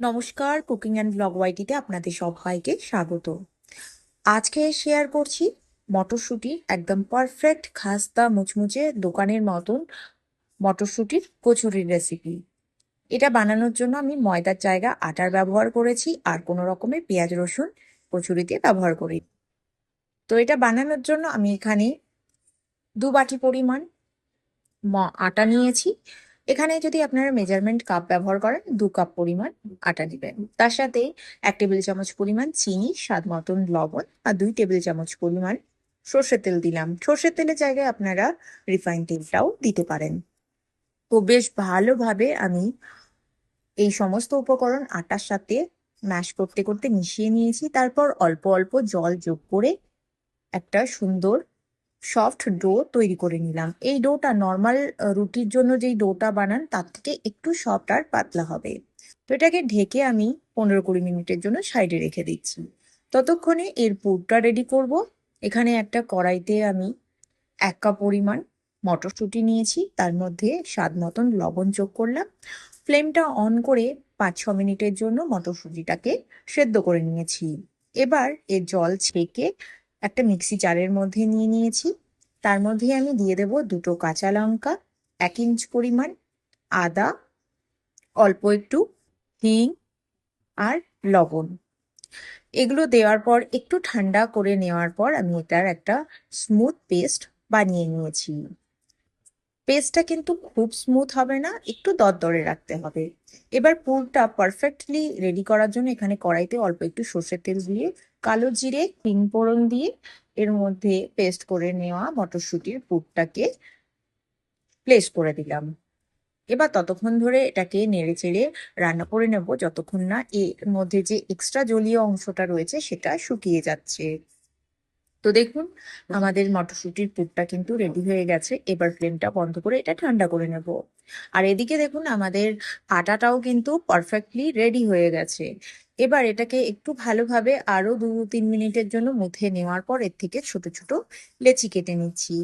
নমস্কার, cooking and blog ওয়াইটিতে আপনাদের সবাইকে স্বাগত। আজকে শেয়ার করছি মটরশুঁটির একদম পারফেক্ট খাস্তা মুচমুচে দোকানের মতন মটরশুঁটির কচুরির রেসিপি এটা বানানোর জন্য আমি ময়দার জায়গা আটার ব্যবহার করেছি আর কোনো রকমের পেঁয়াজ রসুন কচুরিতে ব্যবহার করি। তো এটা বানানোর জন্য আমি এখানে দু বাটি পরিমাণ আটা নিয়েছি। এখানে যদি আপনারা মেজারমেন্ট কাপ ব্যবহার করেন, দু কাপ পরিমাণ আটা দিবেন। তার সাথে এক টেবিল চামচ পরিমাণ চিনি, স্বাদ মতন লবণ আর দুই টেবিল চামচ পরিমাণ সর্ষের তেল দিলাম। সর্ষের তেলের জায়গায় আপনারা রিফাইন তেলটাও দিতে পারেন। তো বেশ ভালোভাবে আমি এই সমস্ত উপকরণ আটার সাথে ম্যাশ করতে করতে মিশিয়ে নিয়েছি। তারপর অল্প অল্প জল যোগ করে একটা সুন্দর সফট ডো তৈরি করে নিলাম। এই ডোটা নর্মাল রুটির জন্য যেই ডোটা বানান, তার থেকে একটু সফট আর পাতলা হবে। তো এটাকে ঢেকে আমি পনেরো কুড়ি মিনিটের জন্য সাইডে রেখে দিচ্ছি। ততক্ষণে এর পুরটা রেডি করব। এখানে একটা কড়াইতে আমি এক কাপ পরিমাণ মটরশুঁটি নিয়েছি। তার মধ্যে স্বাদ মতন লবণ যোগ করলাম। ফ্লেমটা অন করে পাঁচ ছ মিনিটের জন্য মটরশুঁটিটাকে সেদ্ধ করে নিয়েছি। এবার এর জল ছেঁকে একটা মিক্সি জারের মধ্যে নিয়ে নিয়েছি। তার মধ্যে আমি দিয়ে দেব দুটো কাঁচা লঙ্কা, এক ইঞ্চ পরিমাণ আদা, অল্প একটু হিং আর লবণ। এগুলো দেওয়ার পর, একটু ঠান্ডা করে নেওয়ার পর আমি এটার একটা স্মুথ পেস্ট বানিয়ে নিয়েছি। পেস্টটা কিন্তু খুব স্মুথ হবে না, একটু দরদরে রাখতে হবে। এবার পুরটা পারফেক্টলি রেডি করার জন্য এখানে কড়াইতে অল্প একটু সর্ষের তেল দিয়ে, কালো জিরে হিং ফোড়ন দিয়ে এর মধ্যে পেস্ট করে নেওয়া মটরশুঁটির পুরটাকে প্লেস করে দিলাম। এবার ততক্ষণ ধরে এটাকে নেড়ে চেড়ে রান্না করে নেব, যতক্ষণ না এর মধ্যে যে এক্সট্রা জলীয় অংশটা রয়েছে সেটা শুকিয়ে যাচ্ছে। তো দেখুন, আমাদের মটরশুঁটির পুরটা কিন্তু রেডি হয়ে গেছে। এবার ফ্লেমটা বন্ধ করে এটা ঠান্ডা করে নেব। আর এদিকে দেখুন, আমাদের আটাটাও কিন্তু পারফেক্টলি রেডি হয়ে গেছে। এবার এটাকে একটু ভালোভাবে আরও দু তিন মিনিটের জন্য মুথে নেওয়ার পর এর থেকে ছোট ছোট লেচি কেটে নিচ্ছি।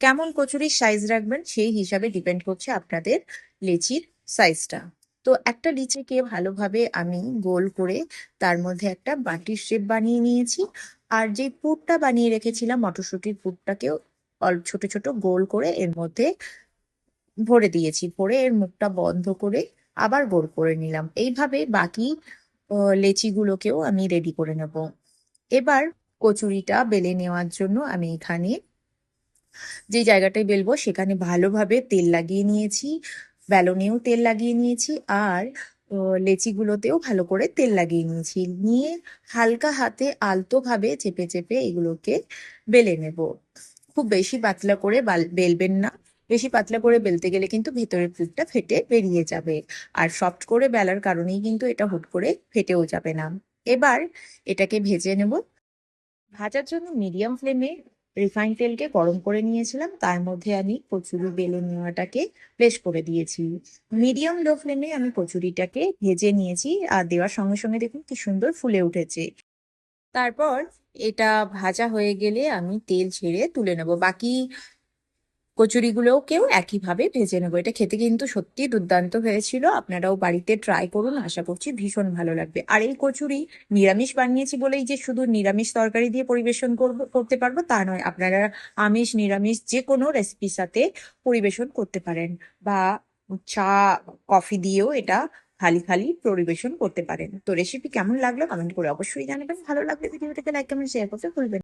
কেমন কচুরির সাইজ রাখবেন সেই হিসাবে ডিপেন্ড করছে আপনাদের লেচির সাইজটা তো একটা লিচিকে ভালোভাবে আমি গোল করে তার মধ্যে একটা বাটির শেপ বানিয়ে নিয়েছি। আর যে পুরটা বানিয়ে রেখেছিলাম, মটরশুঁটির পুরটাকেও অল্প ছোট ছোট গোল করে এর মধ্যে ভরে দিয়েছি। ভরে এর মুখটা বন্ধ করে আবার গোল করে নিলাম। এইভাবে বাকি লেচিগুলোকেও আমি রেডি করে নেব। এবার কচুরিটা বেলে নেওয়ার জন্য আমি এখানে যে জায়গাটায় বেলবো সেখানে ভালোভাবে তেল লাগিয়ে নিয়েছি। বেলনেও তেল লাগিয়ে নিয়েছি আর লেচিগুলোতেও ভালো করে তেল লাগিয়ে নিয়েছি। নিয়ে হালকা হাতে আলতোভাবে চেপে চেপে এগুলোকে বেলে নেব। খুব বেশি পাতলা করে বেলবেন না। বেশি পাতলা করে বেলতে গেলে কিন্তু ভেতরের পুরটা ফেটে বেরিয়ে যাবে। আর সফট করে বেলার কারণেই কিন্তু এটা হুট করে ফেটেও যাবে না। এবার এটাকে ভেজে নেব। ভাজার জন্য মিডিয়াম ফ্লেমে রিফাইন তেলকে গরম করে নিয়েছিলাম। তার মধ্যে আমি কচুরি বেলে নেওয়াটাকে প্লেস করে দিয়েছি। মিডিয়াম লো ফ্লেমে আমি কচুরিটাকে ভেজে নিয়েছি আর দেওয়ার সঙ্গে সঙ্গে দেখুন কি সুন্দর ফুলে উঠেছে। তারপর এটা ভাজা হয়ে গেলে আমি তেল ছেড়ে তুলে নেব। বাকি কচুরিগুলোকেও একইভাবে ভেজে নেব। এটা খেতে কিন্তু সত্যি দুর্দান্ত হয়েছিল। আপনারাও বাড়িতে ট্রাই করুন, আশা করছি ভীষণ ভালো লাগবে। আর এই কচুরি নিরামিষ বানিয়েছি বলেই যে শুধু নিরামিষ তরকারি দিয়ে পরিবেশন করতে পারব তা নয়। আপনারা আমিষ, নিরামিষ যে কোনো রেসিপির সাথে পরিবেশন করতে পারেন বা চা কফি দিয়েও এটা খালি খালি পরিবেশন করতে পারেন। তো রেসিপি কেমন লাগল কমেন্ট করে অবশ্যই জানাবেন। ভালো লাগলে ভিডিওটাকে লাইক কমেন্ট শেয়ার করতে ভুলবেন।